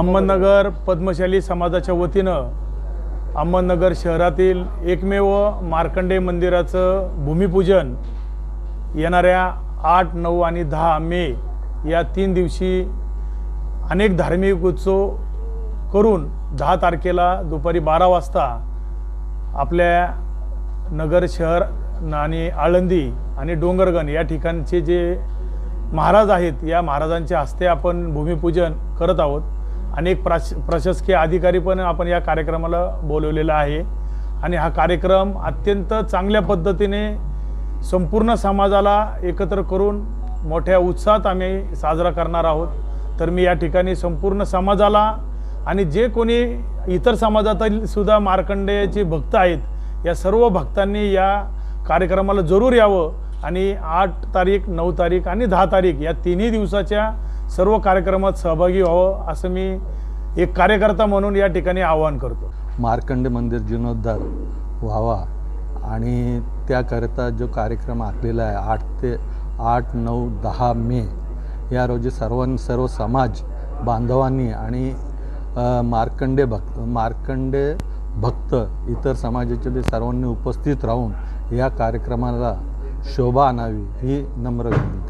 अहमदनगर पद्मशाली समाजाच्या वतीनं अहमदनगर शहरातील एकमेव मार्कंडे मंदिराचं भूमिपूजन येणाऱ्या आठ नऊ आणि दहा मे या तीन दिवशी अनेक धार्मिक उत्सव करून दहा तारखेला दुपारी बारा वाजता आपल्या नगर शहर आणि आळंदी आणि डोंगरगण या ठिकाणचे जे महाराज आहेत या महाराजांच्या हस्ते आपण भूमिपूजन करत आहोत. अनेक प्राश प्रशासकीय अधिकारी पण आपण या कार्यक्रमाला बोलवलेला आहे. आणि हा कार्यक्रम अत्यंत चांगल्या पद्धतीने संपूर्ण समाजाला एकत्र करून मोठ्या उत्साहात आम्ही साजरा करणार आहोत. तर मी या ठिकाणी संपूर्ण समाजाला आणि जे कोणी इतर समाजातील सुद्धा मार्कंडेयाचे भक्त आहेत या सर्व भक्तांनी या कार्यक्रमाला जरूर यावं. आणि आठ तारीख नऊ तारीख आणि दहा तारीख या तिन्ही दिवसाच्या सर्व कार्यक्रमात सहभागी व्हावं असं मी एक कार्यकर्ता म्हणून या ठिकाणी आवाहन करतो. मार्कंड मंदिर जीर्णोद्धार व्हावा आणि त्याकरिता जो कार्यक्रम आखलेला आहे आठ ते आठ नऊ दहा मे या रोजी सर्वां सर्व समाज बांधवांनी आणि मार्कंडे भक्त मार्कंडे भक्त इतर समाजाचे बी सर्वांनी उपस्थित राहून या कार्यक्रमाला शोभा आणावी ही नम्र विनंती.